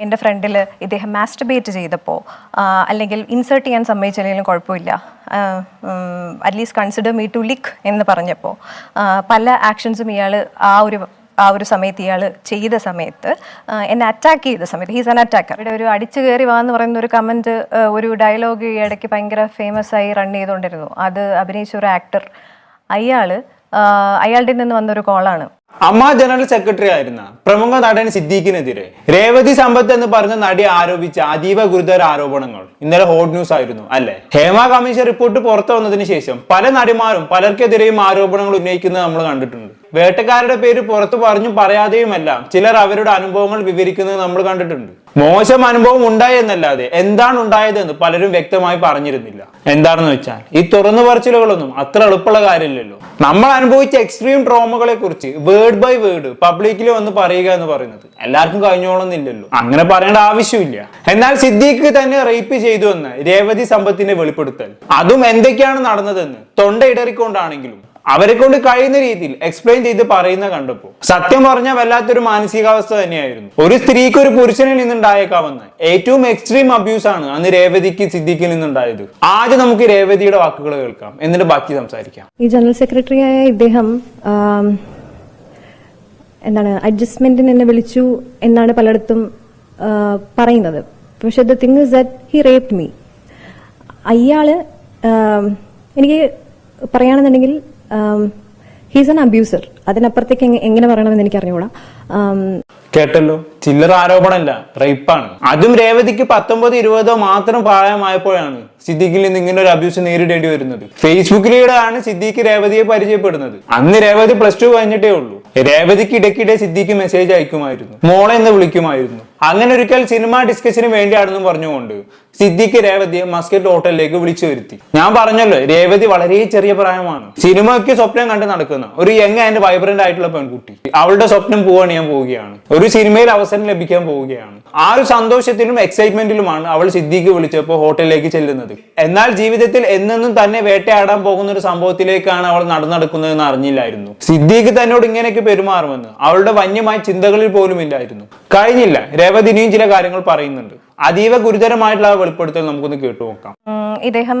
എന്റെ ഫ്രണ്ടിൽ ഇദ്ദേഹം മാസ്റ്റർബേറ്റ് ചെയ്തപ്പോൾ അല്ലെങ്കിൽ ഇൻസേർട്ട് ചെയ്യാൻ സമ്മതിച്ചില്ലെങ്കിലും കുഴപ്പമില്ല. At least consider me to lick എന്ന് പറഞ്ഞപ്പോൾ പല ആക്ഷൻസും ഇയാൾ ആ ഒരു ആ ഒരു സമയത്ത് ഇയാൾ ചെയ്ത സമയത്ത് എന്നെ അറ്റാക്ക് ചെയ്ത സമയത്ത് ഹീസ് ആൻ അറ്റാക്കർ ഇവിടെ ഒരു അടിച്ചു കയറി വാ എന്ന് പറയുന്ന ഒരു കമന്റ് ഒരു ഡയലോഗ് ഈ ഇടയ്ക്ക് ഭയങ്കര ഫേമസ് ആയി റൺ ചെയ്തുകൊണ്ടിരുന്നു. അത് അഭിനയിച്ച ഒരു ആക്ടർ അയാൾ അയാളുടെ നിന്ന് വന്നൊരു കോളാണ് അമ്മ ജനറൽ സെക്രട്ടറി ആയിരുന്ന പ്രമുഖ നടൻ സിദ്ദീഖിനെതിരെ രേവതി സമ്പത്ത് എന്ന് പറഞ്ഞ നടി ആരോപിച്ച അതീവ ഗുരുതര ആരോപണങ്ങൾ. ഇന്നലെ ഹോട്ട് ന്യൂസ് ആയിരുന്നു അല്ലെ? ഹേമ കമ്മീഷൻ റിപ്പോർട്ട് പുറത്തു വന്നതിന് ശേഷം പല നടിമാരും പലർക്കെതിരെയും ആരോപണങ്ങൾ ഉന്നയിക്കുന്നത് നമ്മൾ കണ്ടിട്ടുണ്ട്. വേട്ടക്കാരുടെ പേര് പുറത്തു പറഞ്ഞു പറയാതെയുമല്ല ചിലർ അവരുടെ അനുഭവങ്ങൾ വിവരിക്കുന്നത് നമ്മൾ കണ്ടിട്ടുണ്ട്. മോശം അനുഭവം ഉണ്ടായി എന്നല്ലാതെ എന്താണ് ഉണ്ടായതെന്ന് പലരും വ്യക്തമായി പറഞ്ഞിരുന്നില്ല. എന്താണെന്ന് വെച്ചാൽ ഈ തുറന്നു പറച്ചിലുകളൊന്നും അത്ര എളുപ്പമുള്ള കാര്യമില്ലല്ലോ. നമ്മൾ അനുഭവിച്ച എക്സ്ട്രീം ട്രോമകളെ കുറിച്ച് വേർഡ് ബൈ വേർഡ് പബ്ലിക്കിൽ വന്ന് പറയുക എന്ന് പറയുന്നത് എല്ലാവർക്കും കഴിഞ്ഞോളന്നില്ലല്ലോ. അങ്ങനെ പറയേണ്ട ആവശ്യമില്ല. എന്നാൽ സിദ്ദീഖ് തന്നെ റേപ്പ് ചെയ്തു എന്ന് രേവതി സമ്പത്തിന്റെ വെളിപ്പെടുത്തൽ. അതും എന്തൊക്കെയാണ് നടന്നതെന്ന് തൊണ്ട ഇടറിക്കൊണ്ടാണെങ്കിലും അവരെ കൊണ്ട് കഴിയുന്ന രീതിയിൽ എക്സ്പ്ലെയിൻ ചെയ്ത് പറയുന്ന കണ്ടപ്പോ സത്യം പറഞ്ഞ വല്ലാത്തൊരു മാനസികാവസ്ഥ തന്നെയായിരുന്നു. ഒരു സ്ത്രീക്ക് ഒരു പുരുഷനിൽ നിന്നുണ്ടായേക്കാവുന്ന ഏറ്റവും എക്സ്ട്രീം അബ്യൂസ് ആണ് അന്ന് രേവതിക്ക് സിദ്ദിഖിൽ നിന്നുണ്ടായത്. ആദ്യം നമുക്ക് രേവതിയുടെ വാക്കുകൾ കേൾക്കാം. എന്നിട്ട് ബാക്കി സംസാരിക്കാം. ഈ ജനറൽ സെക്രട്ടറി ആയ ഇദ്ദേഹം എന്താണ് അഡ്ജസ്റ്റ്മെന്റിന് എന്നെ വിളിച്ചു എന്നാണ് പലയിടത്തും പറയുന്നത്. പക്ഷെ the thing is that he raped me അയാൾ എനിക്ക് പറയുകയാണെന്നുണ്ടെങ്കിൽ ഹീസ് ആൻ അബ്യൂസർ അതിനപ്പുറത്തേക്ക് എങ്ങനെ പറയണമെന്ന് എനിക്ക് അറിഞ്ഞുകൂടാ കേട്ടല്ലോ. ചില്ലറ ആരോപണമല്ല. റേപ്പാണ്. അതും രേവതിക്ക് പത്തൊമ്പത് ഇരുപതോ മാത്രം പ്രായമായപ്പോഴാണ്. സിദ്ദീഖിൽ നിന്ന് ഇങ്ങനെ ഒരു അബ്യൂസ് നേരിടേണ്ടി വരുന്നത്. ഫേസ്ബുക്കിലൂടെ ആണ് സിദ്ദീഖ് രേവതിയെ പരിചയപ്പെടുന്നത്. അന്ന് രേവതി പ്ലസ് ടു കഴിഞ്ഞിട്ടേ ഉള്ളൂ. രേവതിക്ക് ഇടയ്ക്കിടെ സിദ്ദീഖ് മെസ്സേജ് അയക്കുമായിരുന്നു. മോളെ എന്ന് വിളിക്കുമായിരുന്നു. അങ്ങനെ ഒരിക്കൽ സിനിമ ഡിസ്കഷന് വേണ്ടിയാണെന്ന് പറഞ്ഞുകൊണ്ട് സിദ്ദീഖ് രേവതിയെ മസ്കറ്റ് ഹോട്ടലിലേക്ക് വിളിച്ചു വരുത്തി. ഞാൻ പറഞ്ഞല്ലോ രേവതി വളരെ ചെറിയ പ്രായമാണ്. സിനിമയ്ക്ക് സ്വപ്നം കണ്ട് നടക്കുന്ന ഒരു യങ് ആൻഡ് വൈബ്രന്റ് ആയിട്ടുള്ള പെൺകുട്ടി. അവളുടെ സ്വപ്നം പൂവണിയാൻ പോവുകയാണ്. ഒരു സിനിമയിൽ അവസരം ലഭിക്കാൻ പോവുകയാണ്. ആ ഒരു സന്തോഷത്തിലും എക്സൈറ്റ്മെന്റിലുമാണ് അവൾ സിദ്ദീഖ് വിളിച്ചപ്പോൾ ഹോട്ടലിലേക്ക് ചെല്ലുന്നത്. എന്നാൽ ജീവിതത്തിൽ എന്നെന്നും തന്നെ വേട്ടയാടാൻ പോകുന്ന ഒരു സംഭവത്തിലേക്കാണ് അവൾ നടന്നെടുക്കുന്നതെന്ന് അറിഞ്ഞില്ലായിരുന്നു. സിദ്ദീഖ് തന്നോട് ഇങ്ങനെയൊക്കെ പെരുമാറുമെന്ന് അവളുടെ വന്യമായ ചിന്തകളിൽ പോലും ഇല്ലായിരുന്നു. കഴിഞ്ഞില്ല. രേവതി ഇനിയും ചില കാര്യങ്ങൾ പറയുന്നുണ്ട്. അതീവ ഗുരുതരമായിട്ടുള്ള വെളിപ്പെടുത്തൽ നമുക്കൊന്ന് കേട്ടു നോക്കാം. ഇദ്ദേഹം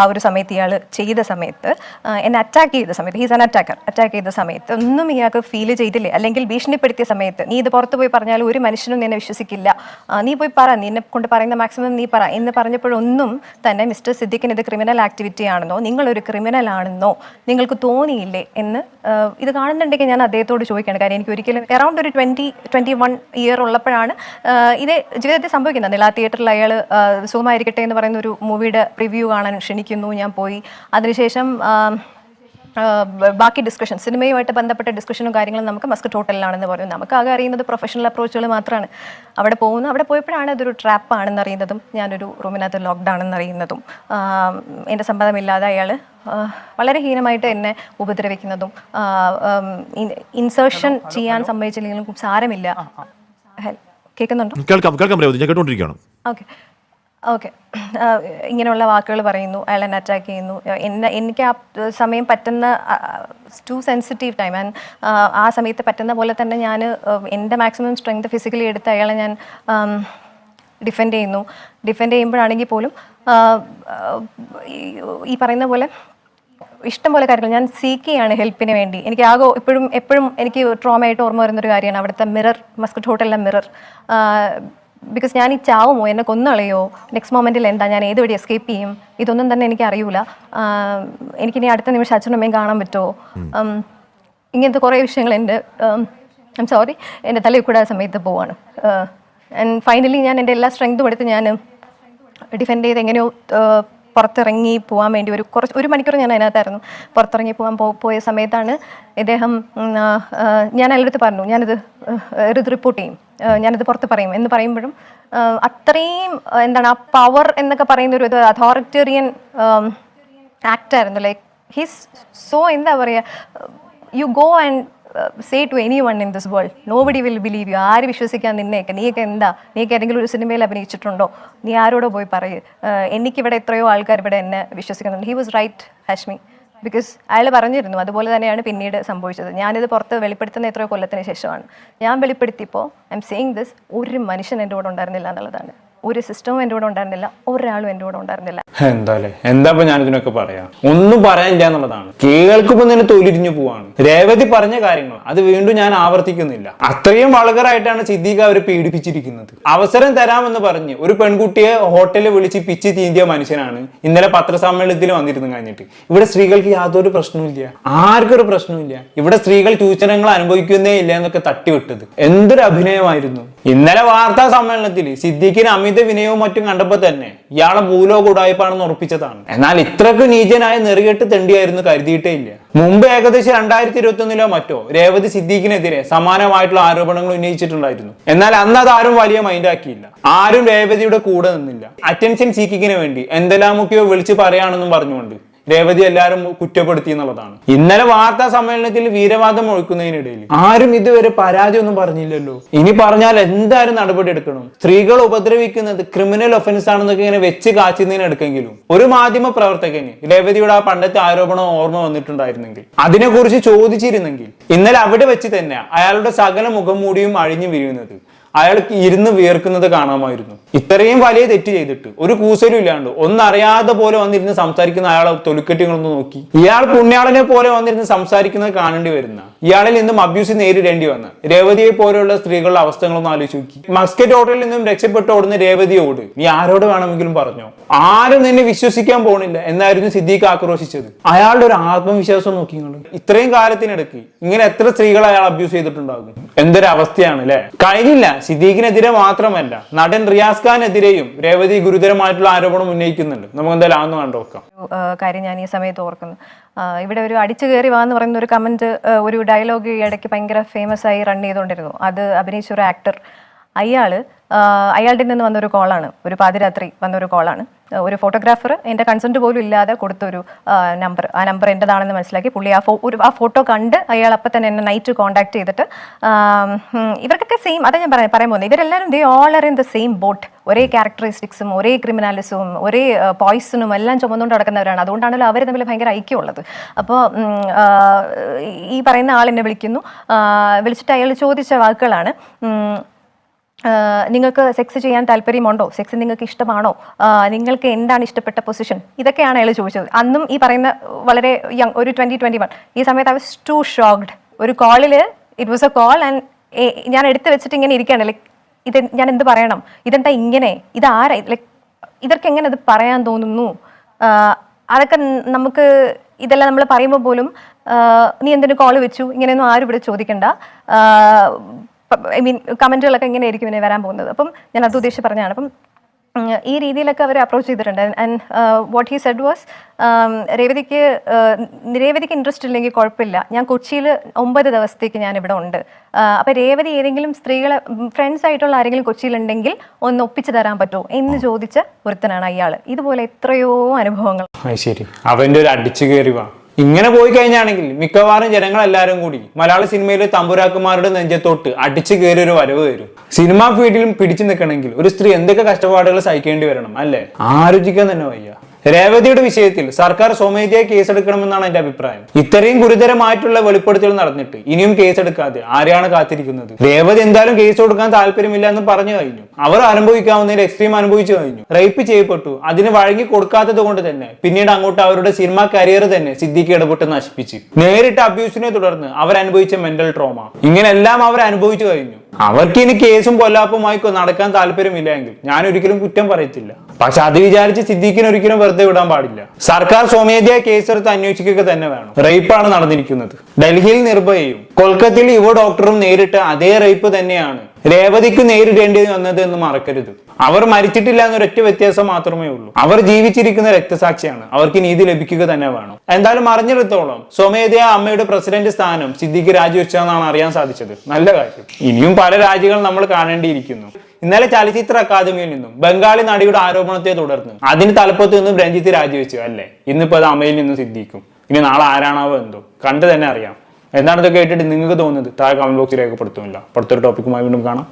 ആ ഒരു സമയത്ത് ഇയാൾ ചെയ്ത സമയത്ത് എന്നെ അറ്റാക്ക് ചെയ്ത സമയത്ത് ഹീസ് ആൻ അറ്റാക്കർ അറ്റാക്ക് ചെയ്ത സമയത്ത് ഒന്നും ഇയാൾക്ക് ഫീൽ ചെയ്തില്ലേ? അല്ലെങ്കിൽ ഭീഷണിപ്പെടുത്തിയ സമയത്ത് നീ ഇത് പുറത്ത് പോയി പറഞ്ഞാൽ ഒരു മനുഷ്യനും നിന്നെ വിശ്വസിക്കില്ല. നീ പോയി പറ നിന്നെ കൊണ്ട് പറയുന്ന മാക്സിമം നീ പറ എന്ന് പറഞ്ഞപ്പോഴൊന്നും തന്നെ മിസ്റ്റർ സിദ്ദിഖിന് ഇത് ക്രിമിനൽ ആക്ടിവിറ്റി ആണെന്നോ നിങ്ങളൊരു ക്രിമിനൽ ആണെന്നോ നിങ്ങൾക്ക് തോന്നിയില്ലേ? എന്ന് ഇത് കാണുന്നുണ്ടെങ്കിൽ ഞാൻ അദ്ദേഹത്തോട് ചോദിക്കുകയാണ്. കാര്യം എനിക്ക് ഒരിക്കലും അറൗണ്ട് ഒരു ട്വന്റി ട്വന്റി വൺ ഇയർ ഉള്ളപ്പോഴാണ് ഇതേ ജീവിതത്തിൽ സംഭവിക്കുന്നത്. നില തിയേറ്ററിൽ അയാൾ സുഖമായിരിക്കട്ടെ എന്ന് പറയുന്ന ഒരു മൂവിയുടെ റിവ്യൂ കാണാൻ ക്ഷണിക്കുന്നു ഞാൻ പോയി. അതിനുശേഷം ബാക്കി ഡിസ്കഷൻ സിനിമയുമായിട്ട് ബന്ധപ്പെട്ട ഡിസ്കഷനും കാര്യങ്ങളും നമുക്ക് മസ്ക് ടോട്ടലിലാണെന്ന് പറയും നമുക്ക് ആകെ അറിയുന്നത് പ്രൊഫഷണൽ അപ്രോച്ചുകൾ മാത്രമാണ് അവിടെ പോകുന്നു. അവിടെ പോയപ്പോഴാണ് അതൊരു ട്രാപ്പ് ആണെന്ന് അറിയുന്നതും ഞാനൊരു റൂമിനകത്ത് ലോക്ക്ഡൗൺ എന്നറിയുന്നതും എന്റെ സമ്മതമില്ലാതെ അയാൾ വളരെ ഹീനമായിട്ട് എന്നെ ഉപദ്രവിക്കുന്നതും ഇൻസേർഷൻ ചെയ്യാൻ സമ്മതിച്ചില്ലെങ്കിലും സാരമില്ല. കേൾക്കുന്നുണ്ടോ? കേൾക്കാം കേൾക്കാം ഞാൻ കേട്ടോണ്ടിരിക്കുകയാണ്. ഓക്കെ. ഓക്കെ. ഇങ്ങനെയുള്ള വാക്കുകൾ പറയുന്നു അയാൾ എന്നെ അറ്റാക്ക് ചെയ്യുന്നു എന്നെ എനിക്ക് ആ സമയം പറ്റുന്ന ടു സെൻസിറ്റീവ് ടൈം ആൻഡ് ആ സമയത്ത് പറ്റുന്ന പോലെ തന്നെ ഞാൻ എന്റെ മാക്സിമം സ്ട്രെങ്ത് ഫിസിക്കലി എടുത്ത് അയാളെ ഞാൻ ഡിഫെൻഡ് ചെയ്യുന്നു. ഡിഫെൻഡ് ചെയ്യുമ്പോഴാണെങ്കിൽ പോലും ഈ- പറയുന്ന പോലെ ഇഷ്ടം പോലെ കാര്യങ്ങൾ. ഞാൻ സീക്ക് ചെയ്യാണ് ഹെൽപ്പിന് വേണ്ടി. എനിക്ക് ആകെ ഇപ്പോഴും എപ്പോഴും എനിക്ക് ട്രോമയായിട്ട് ഓർമ്മ വരുന്നൊരു കാര്യമാണ് അവിടുത്തെ മിറർ മസ്കറ്റ് ഹോട്ടലിലെ മിറർ ബിക്കോസ് ഞാൻ ഈ ചാവുമോ? എന്നെ കൊന്നളയോ? നെക്സ്റ്റ് മൊമെന്റിൽ എന്താ? ഞാൻ ഏത് വഴി എസ്കേപ്പ് ചെയ്യും? ഇതൊന്നും തന്നെ എനിക്ക് അറിയൂല. എനിക്കിനി അടുത്ത നിമിഷം അച്ഛനും അമ്മയും കാണാൻ പറ്റുമോ? ഇങ്ങനത്തെ കുറേ വിഷയങ്ങൾ എന്റെ ഐം സോറി എന്റെ തലയിൽ കൂടെ ആ സമയത്ത് പോവാണ്. ആൻഡ് ഫൈനലി ഞാൻ എന്റെ എല്ലാ സ്ട്രെങ്തും എടുത്ത് ഞാൻ ഡിഫെൻഡ് ചെയ്ത് എങ്ങനെയോ പുറത്തിറങ്ങി പോകാൻ വേണ്ടി ഒരു കുറച്ച് ഒരു മണിക്കൂർ ഞാൻ അതിനകത്തായിരുന്നു. പുറത്തിറങ്ങി പോകാൻ പോയ സമയത്താണ് ഇദ്ദേഹം ഞാൻ അതിലടുത്ത് പറഞ്ഞു ഞാനിത് ഒരു റിപ്പോർട്ട് ചെയ്യും. ഞാനിത് പുറത്ത് പറയും. എന്ന് പറയുമ്പോഴും അത്രയും എന്താണ് ആ പവർ എന്നൊക്കെ പറയുന്ന ഒരു ഇത് അതോറിറ്റേറിയൻ ആക്റ്റായിരുന്നു ലൈക്ക് ഹിസ് സോ എന്താ പറയുക you go and say to anyone in this world nobody will believe you ആര് വിശ്വസിക്കാൻ നിന്നേക്ക് നീയൊക്കെ എന്താ? നീക്ക് ഏതെങ്കിലും ഒരു സിനിമയിൽ അഭിനയിച്ചിട്ടുണ്ടോ? നീ ആരോടോ പോയി പറയൂ. ആഹ് എനിക്കിവിടെ എത്രയോ ആൾക്കാർ ഇവിടെ എന്നെ വിശ്വസിക്കുന്നുണ്ട്. He was right Hashmi because അയാൾ പറഞ്ഞിരുന്നു അതുപോലെ തന്നെയാണ് പിന്നീട് സംഭവിച്ചത്. ഞാനിത് പുറത്ത് വെളിപ്പെടുത്തുന്ന എത്രയോ കൊല്ലത്തിന് ശേഷമാണ്. ഞാൻ വെളിപ്പെടുത്തിയപ്പോൾ ഐ എം സെയിങ് ദിസ് ഒരു മനുഷ്യൻ എന്റെ കൂടെ ഉണ്ടായിരുന്നില്ല എന്നുള്ളതാണ്. ഒരു സിസ്റ്റവും എന്റെ കൂടെ ഉണ്ടായിരുന്നില്ല ഒരാളും എന്റെ കൂടെ ഉണ്ടായിരുന്നില്ല. എന്താ എന്താ ഇപ്പൊ ഞാൻ ഇതിനൊക്കെ പറയാം? ഒന്നും പറയാനില്ല എന്നുള്ളതാണ്. കേൾക്കുമ്പോൾ തന്നെ തൊലിരിഞ്ഞു പോവാണ്. രേവതി പറഞ്ഞ കാര്യങ്ങൾ അത് വീണ്ടും ഞാൻ ആവർത്തിക്കുന്നില്ല. അത്രയും വളകറായിട്ടാണ് സിദ്ദീഖ് അവരെ പീഡിപ്പിച്ചിരിക്കുന്നത് അവസരം തരാമെന്ന് പറഞ്ഞ് ഒരു പെൺകുട്ടിയെ ഹോട്ടലിൽ വിളിച്ച് പിച്ച് തീന്തിയ മനുഷ്യനാണ് ഇന്നലെ പത്രസമ്മേളനത്തിൽ വന്നിരുന്നു കഴിഞ്ഞിട്ട്. ഇവിടെ സ്ത്രീകൾക്ക് യാതൊരു പ്രശ്നവുമില്ല ആർക്കൊരു പ്രശ്നവുമില്ല ഇവിടെ സ്ത്രീകൾ ചൂഷണങ്ങൾ അനുഭവിക്കുന്നേ ഇല്ല എന്നൊക്കെ തട്ടിവിട്ടത്. എന്തൊരു അഭിനയമായിരുന്നു. ഇന്നലെ വാർത്താ സമ്മേളനത്തിൽ സിദ്ദീഖിന് അമിത വിനയവും മറ്റും കണ്ടപ്പോ തന്നെ ഇയാളെ ഭൂലോക ഉടായ്പാണെന്ന് ഉറപ്പിച്ചതാണ്. എന്നാൽ ഇത്രക്ക് നീചനായ നെറുകെട്ട് തെണ്ടിയായിരുന്നു കരുതിയിട്ടേ ഇല്ല മുമ്പ് ഏകദേശം രണ്ടായിരത്തി ഇരുപത്തി മറ്റോ രേവതി സിദ്ദീഖിനെതിരെ സമാനമായിട്ടുള്ള ആരോപണങ്ങൾ ഉന്നയിച്ചിട്ടുണ്ടായിരുന്നു. എന്നാൽ അന്ന് അത് ആരും വലിയ മൈൻഡാക്കിയില്ല ആരും രേവതിയുടെ കൂടെ നിന്നില്ല. അറ്റൻഷൻ സീക്കിങ്ങിന് വേണ്ടി എന്തെല്ലാമൊക്കെയോ വിളിച്ച് പറയാണെന്നും പറഞ്ഞുകൊണ്ട് രേവതി എല്ലാവരും കുറ്റപ്പെടുത്തി എന്നുള്ളതാണ്. ഇന്നലെ വാർത്താ സമ്മേളനത്തിൽ വീരവാദം ഒഴുക്കുന്നതിനിടയിൽ ആരും ഇതുവരെ പരാതി ഒന്നും പറഞ്ഞില്ലല്ലോ. ഇനി പറഞ്ഞാൽ എന്തായാലും നടപടി എടുക്കണം. സ്ത്രീകൾ ഉപദ്രവിക്കുന്നത് ക്രിമിനൽ ഒഫൻസ് ആണെന്നൊക്കെ ഇങ്ങനെ വെച്ച് കാച്ചുന്നതിന് എടുക്കെങ്കിലും. ഒരു മാധ്യമ പ്രവർത്തകന് രേവതിയുടെ ആ പണ്ടത്തെ ആരോപണം ഓർമ്മ വന്നിട്ടുണ്ടായിരുന്നെങ്കിൽ. അതിനെക്കുറിച്ച് ചോദിച്ചിരുന്നെങ്കിൽ. ഇന്നലെ അവിടെ വെച്ച് തന്നെ അയാളുടെ സകല മുഖം മൂടിയും അഴിഞ്ഞു വീഴുന്നത്. അയാൾക്ക് ഇരുന്ന് വിയർക്കുന്നത് കാണാമായിരുന്നു. ഇത്രയും വലിയ തെറ്റ് ചെയ്തിട്ട് ഒരു കൂസലും ഇല്ലാണ്ട് ഒന്നറിയാതെ പോലെ വന്നിരുന്ന് സംസാരിക്കുന്ന അയാളെ തൊലിക്കെട്ടികളൊന്ന് നോക്കി. ഇയാൾ പുണ്യാളനെ പോലെ വന്നിരുന്ന് സംസാരിക്കുന്നത് കാണേണ്ടി വരുന്ന ഇയാളിൽ നിന്നും അബ്യൂസ് നേരിടേണ്ടി വന്ന രേവതിയെ പോലെയുള്ള സ്ത്രീകളുടെ അവസ്ഥകളൊന്നും ആലോചിച്ച് നോക്കി. മസ്കറ്റ് ഹോട്ടലിൽ നിന്നും രക്ഷപ്പെട്ട് ഓടുന്ന രേവതിയോട് നീ ആരോട് വേണമെങ്കിലും പറഞ്ഞോ? ആരും നിന്നെ വിശ്വസിക്കാൻ പോണില്ല എന്നായിരുന്നു സിദ്ദീഖ് ആക്രോശിച്ചത്. അയാളുടെ ഒരു ആത്മവിശ്വാസം നോക്കി ഇത്രയും കാലത്തിനിടയ്ക്ക് ഇങ്ങനെ എത്ര സ്ത്രീകളെ അയാൾ അബ്യൂസ് ചെയ്തിട്ടുണ്ടാകും? എന്തൊരു അവസ്ഥയാണ് അല്ലെ കഴിഞ്ഞില്ല. സിദ്ദീഖിനെതിരെ മാത്രമല്ല നടൻ റിയാസ് ഖാനെതിരെയും രേവതി ഗുരുതരമായിട്ടുള്ള ആരോപണം ഉന്നയിക്കുന്നുണ്ട്. നമുക്ക് എന്തായാലും ആന്ന് കണ്ടു നോക്കാം. കാര്യം ഞാൻ ഈ സമയത്ത് ഓർക്കുന്നു. ഇവിടെ ഒരു അടിച്ചു കയറി വാന്ന് പറയുന്ന ഒരു കമന്റ് ഒരു ഡയലോഗ് ഇടയ്ക്ക് ഭയങ്കര ഫേമസ് ആയി റൺ ചെയ്തുകൊണ്ടിരുന്നു. അത് അഭിനയിച്ച ഒരു ആക്ടർ അയാൾ ആ, അയാളുടെ നിന്ന് വന്ന ഒരു കോളാണ്. ഒരു പാതിരാത്രി വന്ന ഒരു കോളാണ് ഒരു ഫോട്ടോഗ്രാഫർ എന്റെ കൺസെന്റ് പോലും ഇല്ലാതെ കൊടുത്തൊരു നമ്പർ ആ നമ്പർ എന്റെതാണെന്ന് മനസ്സിലാക്കി പുള്ളി ആ ഫോ ഒരു ആ ഫോട്ടോ കണ്ട് അയാൾ അപ്പം തന്നെ എന്നെ നൈറ്റ് കോൺടാക്ട് ചെയ്തിട്ട് ഇവർക്കൊക്കെ സെയിം അതാ ഞാൻ പറയാൻ പറയാൻ പോകുന്നത്. ഇവരെല്ലാവരും they all are in the same boat ഒരേ ക്യാരക്ടറിസ്റ്റിക്സും ഒരേ ക്രിമിനാലിസവും ഒരേ പോയിസണും എല്ലാം ചുമന്നുകൊണ്ട് നടക്കുന്നവരാണ്. അതുകൊണ്ടാണല്ലോ അവർ തമ്മിൽ ഭയങ്കര ഐക്യമുള്ളത്. അപ്പോൾ ഈ പറയുന്ന ആൾ എന്നെ വിളിക്കുന്നു. വിളിച്ചിട്ട് അയാൾ ചോദിച്ച വാക്കുകളാണ് നിങ്ങൾക്ക് സെക്സ് ചെയ്യാൻ താല്പര്യമുണ്ടോ? സെക്സ് നിങ്ങൾക്ക് ഇഷ്ടമാണോ? നിങ്ങൾക്ക് എന്താണ് ഇഷ്ടപ്പെട്ട പൊസിഷൻ ഇതൊക്കെയാണ് അയാൾ ചോദിച്ചത്. അന്നും ഈ പറയുന്ന വളരെ യങ് ഒരു ട്വന്റി ട്വന്റി വൺ ഈ സമയത്ത് ഐ വാസ് ടു ഷോക്ഡ് ഒരു കോളിൽ it was a call and ഞാൻ എടുത്ത് വെച്ചിട്ട് ഇങ്ങനെ ഇരിക്കുകയാണ്. ലൈക്ക് ഇത് ഞാൻ എന്ത് പറയണം? ഇതെന്താ ഇങ്ങനെ? ഇതാരാ ലൈക്ക് ഇവർക്ക് എങ്ങനെ അത് പറയാൻ തോന്നുന്നു? അതൊക്കെ നമുക്ക് ഇതെല്ലാം നമ്മൾ പറയുമ്പോൾ പോലും നീ എന്തിനു കോൾ വെച്ചു? ഇങ്ങനെയൊന്നും ആരും ഇവിടെ ചോദിക്കണ്ട. ഐ മീൻ കമന്റുകളൊക്കെ ഇങ്ങനെ ആയിരിക്കും ഇനി വരാൻ പോകുന്നത്. അപ്പം ഞാൻ അത് ഉദ്ദേശിച്ച് പറഞ്ഞതാണ്. അപ്പം ഈ രീതിയിലൊക്കെ അവർ അപ്രോച്ച് ചെയ്തിട്ടുണ്ട്. And what he said was രേവതിക്ക് uh, രേവതിക്ക് ഇൻട്രസ്റ്റ് ഇല്ലെങ്കിൽ കുഴപ്പമില്ല. ഞാൻ കൊച്ചിയിൽ ഒമ്പത് ദിവസത്തേക്ക് ഞാൻ ഇവിടെ ഉണ്ട്. അപ്പോൾ രേവതി ഏതെങ്കിലും സ്ത്രീകളെ ഫ്രണ്ട്സ് ആയിട്ടുള്ള ആരെങ്കിലും കൊച്ചിയിലുണ്ടെങ്കിൽ ഒന്ന് ഒപ്പിച്ച് തരാൻ പറ്റുമോ എന്ന് ചോദിച്ച ഒരുത്തനാണ് അയാൾ ഇതുപോലെ എത്രയോ അനുഭവങ്ങൾ. ശരി. അവന്റെ ഒരു അടിച്ചു ഇങ്ങനെ പോയി കഴിഞ്ഞാണെങ്കിൽ മിക്കവാറും ജനങ്ങൾ എല്ലാവരും കൂടി മലയാള സിനിമയിലെ തമ്പുരാക്കുമാരുടെ നെഞ്ചത്തോട്ട് അടിച്ചു കയറി ഒരു വരവ് വരും. സിനിമാ ഫീൽഡിലും പിടിച്ചു നിൽക്കണമെങ്കിൽ ഒരു സ്ത്രീ എന്തൊക്കെ കഷ്ടപ്പാടുകൾ സഹിക്കേണ്ടി വരണം അല്ലേ? ആലോചിക്കാൻ തന്നെ വയ്യ. രേവതിയുടെ വിഷയത്തിൽ സർക്കാർ സ്വമേധയാ കേസെടുക്കണമെന്നാണ് എന്റെ അഭിപ്രായം. ഇത്രയും ഗുരുതരമായിട്ടുള്ള വെളിപ്പെടുത്തൽ നടന്നിട്ട് ഇനിയും കേസെടുക്കാതെ ആരെയാണ് കാത്തിരിക്കുന്നത്? രേവതി എന്തായാലും കേസ് കൊടുക്കാൻ താല്പര്യമില്ല എന്ന് പറഞ്ഞു കഴിഞ്ഞു. അവർ അനുഭവിക്കാവുന്നതിൽ എക്സ്ട്രീം അനുഭവിച്ചു കഴിഞ്ഞു. റേപ്പ് ചെയ്യപ്പെട്ടു. അതിന് വഴങ്ങി കൊടുക്കാത്തത് കൊണ്ട് തന്നെ പിന്നീട് അങ്ങോട്ട് അവരുടെ സിനിമ കരിയർ തന്നെ സിദ്ദിഖ് ഇടപെട്ട് നശിപ്പിച്ച്. നേരിട്ട് അബ്യൂസിനെ തുടർന്ന് അനുഭവിച്ച മെന്റൽ ട്രോമ ഇങ്ങനെല്ലാം അവർ അനുഭവിച്ചു കഴിഞ്ഞു. അവർക്ക് ഇനി കേസും കൊല്ലാപ്പുമായി നടക്കാൻ താല്പര്യമില്ല എങ്കിൽ ഞാൻ ഒരിക്കലും കുറ്റം പറയത്തില്ല. പക്ഷെ അത് വിചാരിച്ച് സിദ്ദീഖിന് ഒരിക്കലും വെറുതെ വിടാൻ പാടില്ല. സർക്കാർ സ്വമേധയാ കേസെടുത്ത് അന്വേഷിക്കുക തന്നെ വേണം. റേപ്പാണ് നടന്നിരിക്കുന്നത്. ഡൽഹിയിൽ നിർഭയയും കൊൽക്കത്തയിൽ യുവ ഡോക്ടറും നേരിട്ട് അതേ റേപ്പ് തന്നെയാണ് രേവതിക്ക് നേരിടേണ്ടി വന്നത് എന്ന് മറക്കരുത്. അവർ മരിച്ചിട്ടില്ല എന്നൊരൊറ്റ വ്യത്യാസം മാത്രമേ ഉള്ളൂ. അവർ ജീവിച്ചിരിക്കുന്ന രക്തസാക്ഷിയാണ്. അവർക്ക് നീതി ലഭിക്കുക തന്നെ വേണം. എന്തായാലും അറിഞ്ഞിടത്തോളം സ്വമേധയാ അമ്മയുടെ പ്രസിഡന്റ് സ്ഥാനം സിദ്ദിഖ് രാജിവെച്ചതെന്നാണ് അറിയാൻ സാധിച്ചത്. നല്ല കാര്യം. ഇനിയും പല രാജ്യങ്ങൾ നമ്മൾ കാണേണ്ടിയിരിക്കുന്നു. ഇന്നലെ ചലച്ചിത്ര അക്കാദമിയിൽ നിന്നും ബംഗാളി നടിയുടെ ആരോപണത്തെ തുടർന്ന് അതിന് തലപ്പത്ത് നിന്നും രഞ്ജിത്ത് രാജിവെച്ചു അല്ലേ? ഇന്നിപ്പോ അത് അമ്മയിൽ നിന്നും സിദ്ധിക്കും ഇനി നാളെ ആരാണാവോ എന്തോ? കണ്ടു തന്നെ അറിയാം. എന്താണ് കേട്ടിട്ട് നിങ്ങൾക്ക് തോന്നുന്നത് താഴെ കമന്റ് ബോക്സിൽ രേഖപ്പെടുത്തുമില്ല അടുത്തൊരു ടോപ്പിക്കുമായി വീണ്ടും കാണാം.